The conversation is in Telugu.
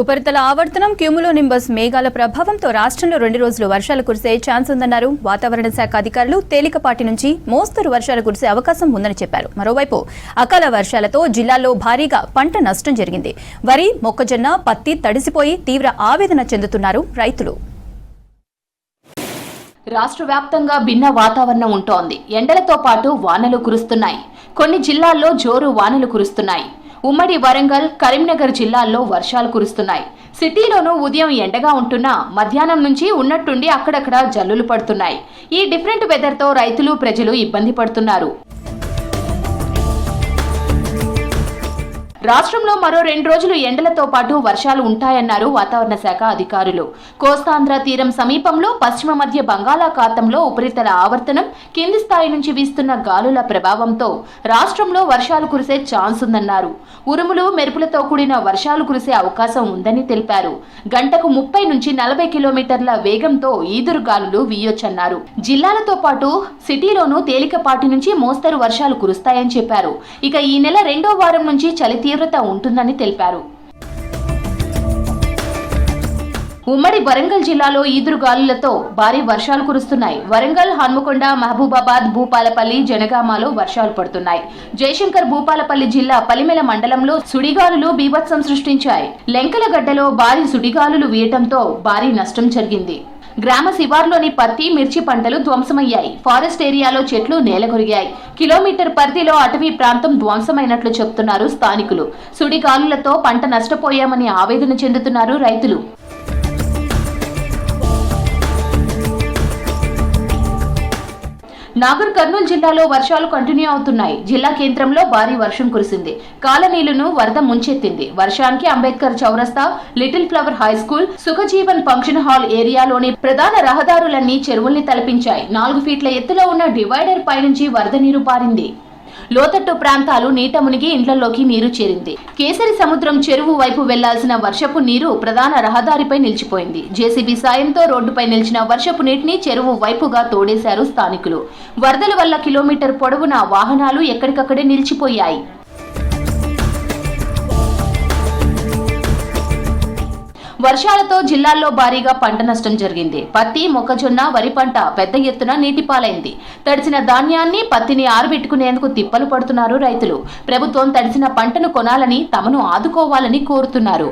ఉపరితల ఆవర్తనం క్యూములో నింబస్ మేఘాల ప్రభావంతో రాష్ట్రంలో రెండు రోజులు వర్షాలు కురిసే ఛాన్స్ ఉందన్నారు. వాతావరణ శాఖ అధికారులు తేలికపాటి నుంచి మోస్తరు వర్షాలు కురిసే అవకాశం ఉందని చెప్పారు. మరోవైపు అకాల వర్షాలతో జిల్లాలో భారీగా పంట నష్టం జరిగింది. వరి మొక్కజొన్న పత్తి తడిసిపోయి తీవ్ర ఆవేదన చెందుతున్నారు రైతులు. రాష్ట్ర వ్యాప్తంగా భిన్న వాతావరణం ఉంటోంది. ఎండలతో పాటు వానలు కురుస్తున్నాయి. కొన్ని జిల్లాల్లో జోరు వానలు కురుస్తున్నాయి. ఉమ్మడి వరంగల్ కరీంనగర్ జిల్లాల్లో వర్షాలు కురుస్తున్నాయి. సిటీలోనూ ఉదయం ఎండగా ఉంటున్నా మధ్యాహ్నం నుంచి ఉన్నట్టుండి అక్కడక్కడ జల్లులు పడుతున్నాయి. ఈ డిఫరెంట్ వెదర్తో రైతులు ప్రజలు ఇబ్బంది పడుతున్నారు. రాష్ట్రంలో మరో రెండు రోజులు ఎండలతో పాటు వర్షాలు ఉంటాయన్నారు వాతావరణ శాఖ అధికారులు. కోస్తాంధ్ర తీరం సమీపంలో పశ్చిమ మధ్య బంగాళాఖాతంలో ఉపరితల ఆవర్తనం కింది స్థాయి నుంచి వీస్తున్న గాలుల ప్రభావంతో రాష్ట్రంలో వర్షాలు కురిసే ఛాన్స్ ఉందన్నారు. ఉరుములు మెరుపులతో కూడిన వర్షాలు కురిసే అవకాశం ఉందని తెలిపారు. గంటకు ముప్పై నుంచి నలభై కిలోమీటర్ల వేగంతో ఈదురు గాలులు వీయొచ్చన్నారు. జిల్లాలతో పాటు సిటీలోనూ తేలికపాటి నుంచి మోస్తరు వర్షాలు కురుస్తాయని చెప్పారు. ఇక ఈ నెల రెండో వారం నుంచి చలి తీవ్రత ఉంటుందని తెలిపారు. ఉమ్మడి వరంగల్ జిల్లాలో ఈదురుగాలులతో భారీ వర్షాలు కురుస్తున్నాయి. వరంగల్ హన్మకొండ మహబూబాబాద్ భూపాలపల్లి జనగామాలో వర్షాలు పడుతున్నాయి. జయశంకర్ భూపాలపల్లి జిల్లా పలిమెల మండలంలో సుడిగాలులు బీభత్సం సృష్టించాయి. లెంకలగడ్డలో భారీ సుడిగాలులు వీయటంతో భారీ నష్టం జరిగింది. గ్రామ శివార్లోని పత్తి మిర్చి పంటలు ధ్వంసమయ్యాయి. ఫారెస్ట్ ఏరియాలో చెట్లు నేలకొరిగాయి. కిలోమీటర్ పరిధిలో అటవీ ప్రాంతం ధ్వంసమైనట్లు చెప్తున్నారు స్థానికులు. సుడిగాలులతో పంట నష్టపోయామని ఆవేదన చెందుతున్నారు రైతులు. నాగర్ కర్నూలు జిల్లాలో వర్షాలు కంటిన్యూ అవుతున్నాయి. జిల్లా కేంద్రంలో భారీ వర్షం కురిసింది. కాలనీలను వరద ముంచెత్తింది. వర్షానికి అంబేద్కర్ చౌరస్తా little flower high school Sukhajeevan function hall ఏరియాలోని ప్రధాన రహదారులన్నీ చెరువుల్ని తలపించాయి. నాలుగు ఫీట్ల ఎత్తులో ఉన్న డివైడర్ పైనుంచి వరద నీరు పారింది. లోతట్టు ప్రాంతాలు నీట మునిగి ఇండ్లలోకి నీరు చేరింది. కేసరి సముద్రం చెరువు వైపు వెళ్ళాల్సిన వర్షపు నీరు ప్రధాన రహదారిపై నిలిచిపోయింది. జేసీబీ సాయంతో రోడ్డుపై నిలిచిన వర్షపు నీటిని చెరువు వైపుగా తోడేశారు స్థానికులు. వరదల వల్ల కిలోమీటర్ పొడవున వాహనాలు ఎక్కడికక్కడే నిలిచిపోయాయి. వర్షాలతో జిల్లాల్లో భారీగా పంట నష్టం జరిగింది. పత్తి మొక్కజొన్న వరి పంట పెద్ద ఎత్తున నీటిపాలైంది. తడిసిన ధాన్యాన్ని పత్తిని ఆరబెట్టుకునేందుకు తిప్పలు పడుతున్నారు రైతులు. ప్రభుత్వం తడిసిన పంటను కొనాలని తమను ఆదుకోవాలని కోరుతున్నారు.